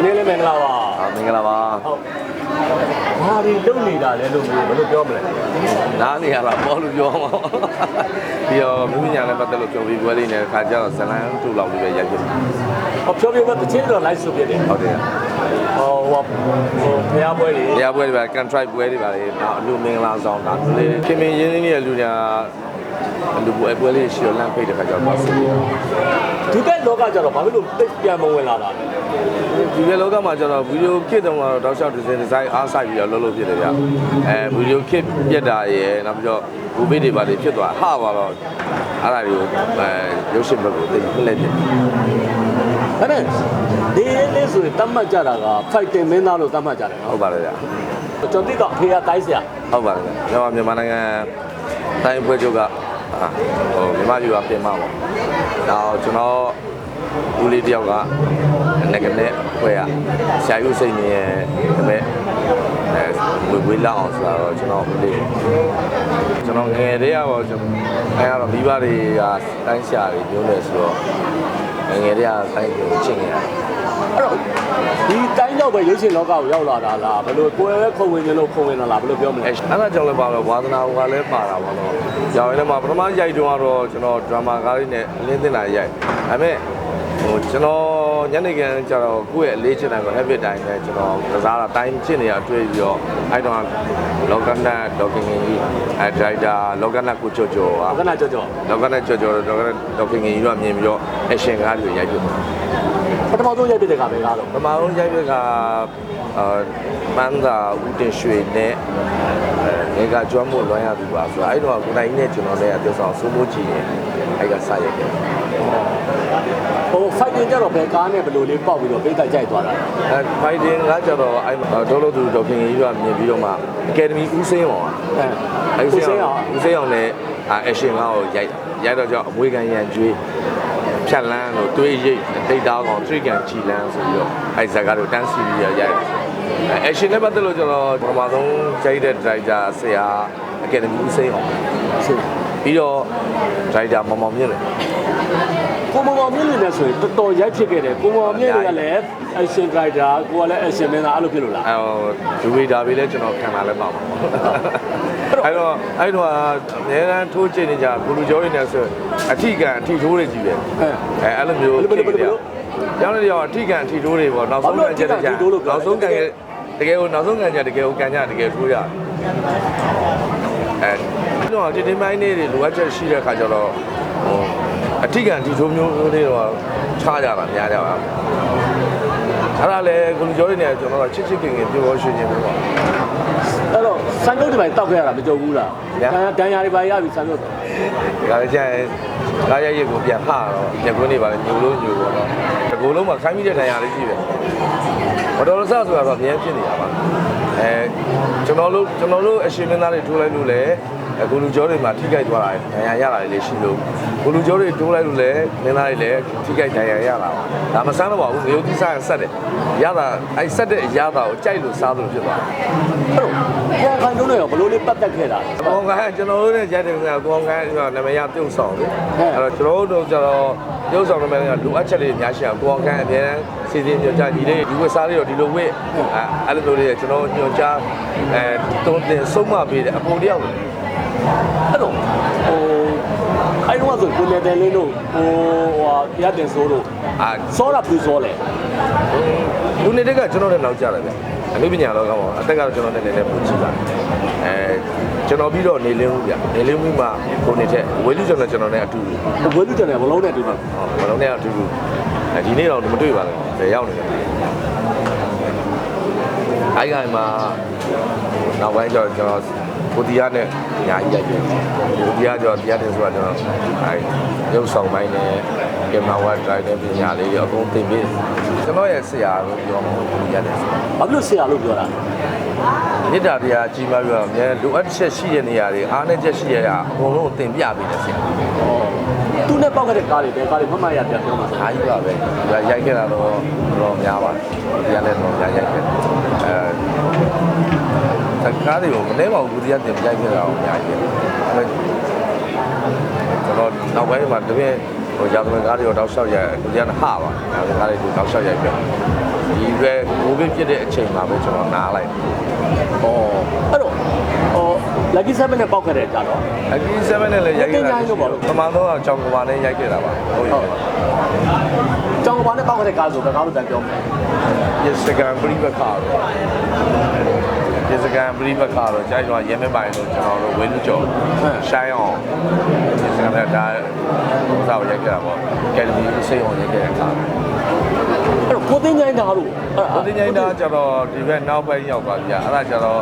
ဒီနေ့လည်းမင်္ဂလာပါဟာမင်္ဂလာပါဟုတ်ဘာဒီလုံနေတာလဲလို့ဘယ်လိုပြောမလဲနားနေရတာဘောလို့ပြောမှာပြီးတော့မိမိညာနဲ့ပတ်သက်လို့ကြော်ပြီးပွဲလေးနဲ့ခါကျတော့ဇလန်တူလောက်လေးပဲရိုက်ဖြစ်ဟောပြောပြမဲ့တချင်းတော့ live ဆိုပြတယ်ဟုတ်တယ်ဟောဟိုဟိုဖျားပွဲတွေ။တရားပွဲတွေပါ contract ပွဲတွေပါလေ။နောက်အလူမင်္ဂလာဆောင်တာလူလေးခင်မင်းရင်းနှီးနေတဲ့လူညာလူပွဲပွဲလေးရှိတော့လမ်းဖိတ်တဲ့ခါကျတော့ဆက်ပြီးဒီကလောကကြတော့ဘာဖြစ်လို့တိတ်ပြန်မဝင်လာတာလဲ ဒီဘက်လောကမှာကျတော့ဗီဒီယိုခစ်တုန်းကတော့တောက်လျှောက်ဒီဇိုင်းဒီဇိုင်းအားဆိုင်ပြီးတော့လုပ်လို့ဖြစ်တယ်ဗျ။အဲဗီဒီယိုခစ်ပြက်တာရယ်နောက်ပြီးတော့ဘူဘေးတွေပါလေဖြစ်သွားဟာပါတော့အဲ့ဒါတွေကိုအဲရုပ်ရှင်ဘက်ကိုသိပြလက်ပြအဲ့ဒါဒီလေးဆိုရင်တတ်မှတ်ကြတာက fighting မင်းသားလို့တတ်မှတ်ကြတယ်ဟုနော်တ်ပါတယ်ဗျကျွန်တော်တိတော့ဖေးကတိုင်းဆရာဟုတ်ပါတယ်ကျွန်တော်မြန်မာနိုင်ငံတိုင်းဖွဲ့ချုပ်ကအာဟိုမြန်မာပြည်ကပြင်မှာပေါ့နောက်ကျွန်တော် ဦးလေးတယောက်ကငကနေဖွဲ့ရဆရာယူစိတ်နေရဲ့ဒါပေမဲ့အဲဝေဝေးလောက်အောင်ဆိုတော့ကျွန်တော်ဦးလေးကျွန်တော်ငယ်တည်းကပေါ့ကျွန်တော်အဲကတော့မိဘတွေကတိုင်းဆရာတွေမျိုးနေဆိုတော့ငယ်ငယ်တည်းကတိုင်းကိုချစ်နေရတယ်အဲ့တော့ဒီတိုင်းတော့ပဲရုပ်ရှင်လောကကိုရောက်လာတာလားဘယ်လိုကိုယ်ပဲခုံဝင်ကြလို့ခုံဝင်လာလားဘယ်လိုပြောမလဲအဲအဲ့ဒါကြောင့်လည်းပါတော့ဝါသနာကလည်းပါတာပေါ့နော်။ကြောင်ရင်လည်းမှာပထမရိုက်တုန်းကတော့ကျွန်တော်ဒရမာကားလေးနဲ့အလင်းတင်လာရိုက်။ဒါပေမဲ့ ဟိုကျွန်တော်ညနေခင်းကျတော့ကိုယ့်ရဲ့အလေးချင်တယ်ကို habit တိုင်းနဲ့ကျွန်တော်ကစားတာတိုင်းချစ်နေရတွေ့ပြီးတော့အဲ့တော့လောကနာဒေါကင်ကြီးအဲဒရိုက်တာလောကနာကိုချောချောပါခဏကြောကြောလောကနာချောချောဒေါကနာဒေါကင်ကြီးတော့မြင်ပြီးတော့ action ကားတွေရိုက်ပြတယ်ပထမဆုံးရိုက်ပြတဲ့ကပဲကားတော့ပမာအောင်ရိုက်ပြကအာမန်းသာဦးတင်ရွှေနဲ့အဲငယ်ကကျွမ်းမို့လွှမ်းရသူပါဆိုတော့အဲ့တော့ကိုနိုင်နဲ့ကျွန်တော်လည်းအပြောဆောင်စိုးမိုးကြည့်ရင်အဲ့ကစရိုက်တယ် ဟို fighting ကြတော့ဘယ်ကားနဲ့ဘယ်လိုလေးပေါက်ပြီးတော့ပိတ်တိုက်ကြိုက်သွားတာအဲဖိုင်တင်ကကျတော့အဲ့ဒေါ်လို့သူဒေါခင်ကြီးကမြင်ပြီးတော့မှအကယ်ဒမီဦးစင်းအောင်အဲအဲ့ကိုဦးစစင်းင်းအောအောင်င်ဦးစင်းအောင်နဲ့အရှင်ကားကိုရိုက်ရိုက်တော့ကြောင့်အမွေခံရန်ကျွေးဖြတ်လန်းလို့တွေးရိတ်တိတ်သားကောင်ထရိကန်ချီလန်းဆိုပြီးတော့အဲ့ဇာတ်ကတော့တန်းစီပြီးရိုက်တယ်အရှင်နဲ့ပတ်သက်လို့ကျွန်တော်ပထမဆုံးရိုက်တဲ့ဒရိုက်တာဆရာအကယ်ဒမီဦးစင်းအောင်ဆိုပြီးတော့ဒရိုက်တာမောင်မောင်မြင့်လေ ကိုမောင်မောင်မြင့်နေတယ်ဆိုရင်တော်တော်ရိုက်ဖြစ်ခဲ့တယ်ကိုမောင်မောင်မြင့်တွေကလည်း action writer ကိုကလည်း action မင်းသားအဲ့လိုဖြစ်လို့လားအဲဒူဝေတာပဲလဲကျွန်တော်ခံလာလဲပါပါအဲ့တော့အဲ့တော့အများအားထိုးချင်နေကြဘူလူကျော်ရင်းနေဆိုအထီကန်အထီထိုးတွေကြီးပဲအဲအဲအဲ့လိုမျိုးဘယ်လိုဘယ်လိုဘယ်လိုကျောင်းလေးရောက်အထီကန်အထီထိုးတွေပေါ့နောက်ဆုံးကန်ချက်တည်းနောက်ဆုံးကန်တကယ်ကိုနောက်ဆုံးကန်ချက်တကယ်ကိုကန်ကြတကယ်ထိုးရအဲတော့ဒီဒီမိုင်းလေးတွေလိုအပ်ချက်ရှိတဲ့ခါကျတော့ဟို အထီကန်အထီထိုးမျိုးတွေတော့ချားကြတာများကြပါအဲ့ဒါလေကိုလူကျော်ရင်းနေကျွန်တော်ချစ်ချစ်ခင်ခင်ပြောရွှေချင်းပြောပါအဲ့တော့စံပြုတ်တွေပိုင်းတောက်ခဲ့ရတာမကြုံဘူးလားဗျာဒဏ်ရာတွေပိုင်းရပြီစံပြုတ်ဒါလည်းကျရင်ကားရရက်ကိုပြန်ဖတော့ညကွန်းနေပါလေညိုလို့ညိုပေါ့နော်တကူလုံးမှာခိုင်းမိတဲ့ဒဏ်ရာလေးရှိတယ်မတော်လို့ဆဆိုတာတော့အများဖြစ်နေတာပါအဲကျွန်တော်တို့ကျွန်တော်တို့အရှင်မင်းသားတွေထိုးလိုက်လို့လည်း အခုလူကျော်တွေမှာထိခိုက်သွားတာဒဏ်ရာရတာလေးရှိလို့ကိုလူကျော်တွေထိုးလိုက်လို့လည်းမင်းသားတွေလည်းထိခိုက်ဒဏ်ရာရတာဒါမဆန်းတော့ပါဘူးငရုတ်တိစားဆက်တယ်ရတာအဲဆက်တဲ့အရာတာကိုကြိုက်လို့စားလို့ဖြစ်သွားတယ်အဲ့တော့ကိုယ်ခိုင်တုံးတွေရောဘယ်လိုလေးပတ်သက်ခဲ့တာ။ကောင်းကန်းကျွန်တော်တို့နဲ့ရက်တယ်ကကောင်းကန်းဆိုတာနာမည်ရပြုတ်ဆောင်တယ်။အဲ့တော့ကျွန်တော်တို့ကျတော့ပြုတ်ဆောင်နာမည်ကလိုအပ်ချက်တွေအများရှိအောင်ကောင်းကန်းအများစီစဉ်ညွှန်ကြားညီလေးဒီဝက်စားလေးတော့ဒီလိုဝက်အဲအဲ့လိုလေးကျွန်တော်ညွှန်ကြားအဲတုံးတင်ဆုံးမပေးတယ်အပေါ်တယောက် အဲ့တော့ဟိုအဲ့တော့ဆိုကိုနေတယ်လေးတို့ဟိုဟိုရတင်စိုးတို့အာစောတာဘူးစောလေလူနေတက်ကကျွန်တော်နဲ့နောက်ကြတယ်ဗျ။အနုပညာတော့ကောင်းပါအသက်ကတော့ကျွန်တော်နဲ့နည်းနည်းပိုကြည့်ပါအဲကျွန်တော်ပြီးတော့နေလင်းဦးဗျနေလင်းဦးမှာကိုနေထက်ဝေလူကျွန်တော်ကျွန်တော်နဲ့အတူတူဘယ်လိုကြတယ်ဘလုံးနဲ့တူတာဟောဘလုံးနဲ့အတူတူအဲဒီနေ့တော့မတွေ့ပါဘူးဘယ်ရောက်နေလဲအိုင်ကိုင်မှာနောက်ပိုင်းကျတော့ကျွန်တော် ကိုတီးယားနဲ့အများကြီးရိုက်တယ်ကိုတီးယားကျတော့တရားတယ်ဆိုတော့ကျွန်တော်အဲရုပ်ဆောင်ပိုင်းနဲ့ကင်မရာဝတ်ဒရိုက်တဲ့ပညာလေးတွေအကုန်သင်ပေးကျွန်တော်ရဲ့ဆရာလို့ပြောမှာကိုတီးယားနဲ့ဆိုဘာဖြစ်လို့ဆရာလို့ပြောတာမေတ္တာတရားကြီးမားပြီးတော့အများလိုအပ်ချက်ရှိတဲ့နေရာတွေအားနည်းချက်ရှိရတာအကုန်လုံးသင်ပြပေးတယ်ဆရာဩသူနဲ့ပေါက်ခဲ့တဲ့ကားတွေပဲကားတွေမမှတ်ရပြန်ပြောမှာဆိုအားကြီးပါပဲ။ဒါရိုက်ခဲ့တာတော့တော့များပါတယ်။ဒီကလည်းတော့များရိုက်ခဲ့။အဲတ ကားတွေကိုမနေပါဘူးဒီကတင်ရိုက်ခဲ့တာတော့အများကြီးပဲ။အဲကျွန်တော်နောက်ပိုင်းမှာတပည့်ဟိုရာဇဝင်ကားတွေတော့တောက်လျှောက်ရိုက်ဒီကနေ့ဟာပါ။ရာဇဝင်ကားတွေတောက်လျှောက်ရိုက်ပြဒီပဲကိုဗစ်ဖြစ်တဲ့အချိန်မှာပဲကျွန်တော်နားလိုက်ဩအဲ့တော့ဟော lucky 7နဲ့ပေါက်ခဲ့တဲ့ကြတော့အကြီး7နဲ့လည်းရိုက်ခဲ့တာတင်ကြိုင်းလို့ပါလို့ပမာတော့ကြောင်ကဘာနဲ့ရိုက်ခဲ့တာပါဟုတ်ရဲ့ကျောင်းကဘာနဲ့ပေါက်ခဲ့တဲ့ကားဆိုဘယ်ကားလို့တန်ပြောမလဲဒီစကန်ပရိပခါတော့ ဒီစကန်ပရိပခါတော့ကျိုင်းတော့ရဲမဲပိုင်လို့ကျွန်တော်တို့ဝင်းကြော်ရှိုင်းအောင်ဒီစကန်လည်းဒါဥစားကိုရိုက်ခဲ့တာပေါ့ကယ်လီစိတ်အောင်ရိုက်ခဲ့တဲ့အခါအဲ့တော့ကိုသိန်းချိုင်းတာလို့အဲ့ကိုတင်ချိုင်းသားကျတော့ဒီဘက်နောက်ပိုင်းရောက်ပါဗျာအဲ့ဒါကျတော့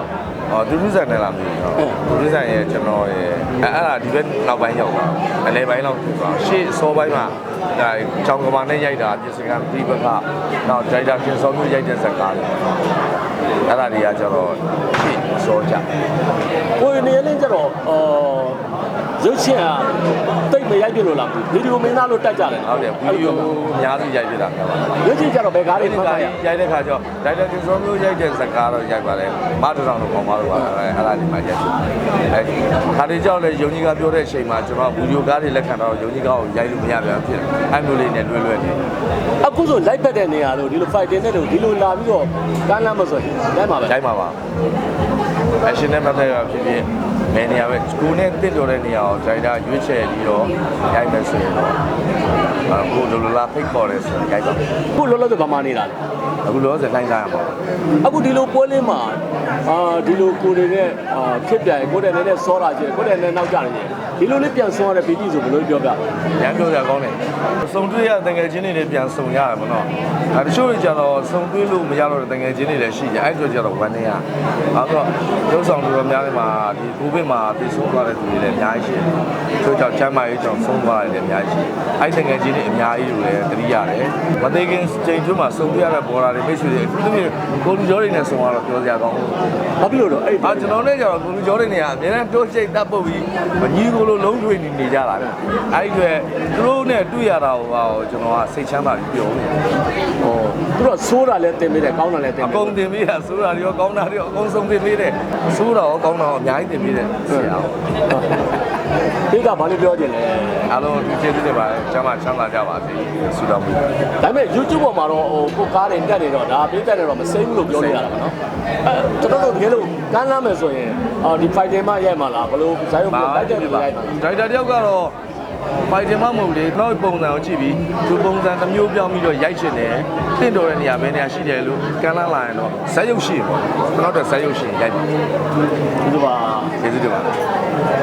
ဟောဒုဒုဆန်နဲ့လာမသိဘူးဒုဒုဆန်ရဲ့ကျွန်တော်ရဲ့အဲ့အဲ့ဒါဒီဘက်နောက်ပိုင်းရောက်ပါအလဲပိုင်းလောက်ဖြစ်သွားရှေ့အစောပိုင်းမှာဒါချောင်းကမာနဲ့ရိုက်တာပြစ်စကန်ဒီဘက်ကနောက်ဒိုင်တာခင်စောမျိုးရိုက်တဲ့ဇာတ်ကားတွေ အဲ့ဒါတွေကကျတော့ရှေ့အစောကြကိုရနေလင်းကြတော့အော် ရုပ်ရှင်ကတိတ်မရိုက်ပြလို့လားဗီဒီယိုမင်းသားလို့တက်ကြတယ်ဟုတ်တယ်ဗီဒီယိုအများကြီးရိုက်ပြတာများပါရုပ်ရှင်ကြတော့ဘယ်ကားဒီတွေကမှတ်ရရိုက်တဲ့ခါကျတော့ဒိုင်တာခင်စောမျိုးရိုက်တဲ့ဇာတ်ကားတော့ရိုက်ပါလေမတထောင်တော့ပေါင်းပါတော့ပါအဲ့ဒါဒီမှာရိုက်ဖြစ်အဲဒီခါတွေကြောက်လဲယုံကြီးကပြောတဲ့အချိန်မှာကျွန်တော်ဗီဒီယိုကားတွေလက်ခံတော့ယုံကြီးကားကိုရိုက်လို့မရပြန်ဖြစ်တယ်အဲ့မျိုးလေးနဲ့လွယ်လွယ်နေအခုဆိုလိုက်ပတ်တဲ့နေရာလို့ဒီလို fighting နဲ့လို့ဒီလိုလာပြီးတော့ကမ်းလမ်းမဆိုရင်တိုင်းမှာပဲရိုက်ပါပါအရှင်နဲ့မသက်ရဖြစ်ဖြစ် ဘယ်နေရာပဲကိုနဲ့တင့်တော်တဲ့နေရာကိုဒိုင်တာရွေးချယ်ပြီးတော့ရိုက်မယ်ဆိုရင်တော့အခုလိုလိုလာဖိတ်ခေါ်ရဲဆိုရင်ရိုက်ပါခုလောလောဆယ်ဗမာနေတာလေအခုလောဆယ်တိုင်းစားရပါအခုဒီလိုပွဲလေးမှာအာဒီလိုကိုတွေနဲ့အာခစ်ပြန်ကိုတဲ့နဲ့နဲ့စောတာချင်းကိုတဲ့နဲ့နောက်ကြနေတယ် ဒီလိုလေးပြန်စောရတဲ့ပီတိဆိုဘယ်လိုပြောပြလဲရမ်းပြောကြကောင်းတယ်စုံတွေ့ရတငယ်ချင်းတွေလည်းပြန်စုံရတယ်ဗောနော်အဲတချို့တွေကျတော့စုံတွေ့လို့မရတော့တဲ့တငယ်ချင်းတွေလည်းရှိကြအဲ့တို့ကျတော့ဝမ်းနေရအဲတော့ရုပ်ဆောင်တော်များများမှာဒီကိုဗစ်မှာပြီးဆုံးသွားတဲ့သူတွေလည်းအများကြီးရှိတယ်သူကြောင့်ချမ်းမာရေးကြောင့်ဆုံးသွားတယ်လည်းအများကြီးရှိအဲ့တငယ်ချင်းတွေအများကြီးလို့လည်းသတိရတယ်မသေးခင်ချိန်ကျွန်းမှာစုံတွေ့ရတဲ့ဘော်လာတွေမိတ်ဆွေတွေအထူးသဖြင့်ကိုလူကျော်တွေနဲ့စုံရတော့ပြောစရာကောင်းတယ်ဘာဖြစ်လို့တော့အဲ့အာကျွန်တော်နဲ့ကျတော့ကိုလူကျော်တွေနေကအများနဲ့တိုးချိတ်တပ်ပုတ်ပြီးမကြီးကိုလိုလုံးထွေနေနေကြတာလေအဲ့ဒီအတွက်သူတို့နဲ့တွေ့ရတာဟိုကျွန်တော်ကစိတ်ချမ်းသာပြီးပြောနေတယ်ဟောသူတို့ဆိုးတာလည်းတင်ပေးတယ်ကောင်းတာလည်းတင်အပေးကုန်တင်ပေးတာစိုးတာတွေရောကောင်းတာတွေရောအကုန်စုံတင်ပေးတယ်စိုးတာရောကောင်းတာရောအများကြီးတင်ပေးတယ်ဆရာ ဒီကဘာလို့ပြောကြလဲအားလုံးဒီကျေးဇူးတင်ပါတယ်ကျမ်းမာချမ်းသာကြပါစေဆုတောင်းပေးပါတယ်ဒါပေမဲ့ YouTube ပေါ်မှာတော့ဟိုကိုကားတွေတက်နေတော့ဒါပေးတက်နေတော့မစိမ့်ဘူးလို့ပြောနေရတာပါနော်အဲကျွန်တော်တို့တကယ်လို့ကမ်းလမ်းမယ်ဆိုရင်အာဒီ fighting မရိုက်မှာလားဘယ်လိုဇာတ်ရုပ်ပုံလိုက်တဲ့လူရိုက်မှာဒိုက်တာတယောက်ကတော့ဖိုင်တင်မမဟုတ်လေတော့ပုံစံကိုကြည့်ပြီးသူပုံစံတစ်မျိုးပြောင်းပြီးတော့ရိုက်ချင်တယ်တင့်တော်တဲ့နေရာဘယ်နေရာရှိတယ်လို့ကမ်းလှမ်းလာရင်တော့ဇက်ရုပ်ရှိပေါ့ကျွန်တော်တို့ဇက်ရုပ်ရှိရင်ရိုက်ပါဒီလိုပါကျေးဇူးတင်ပါတယ်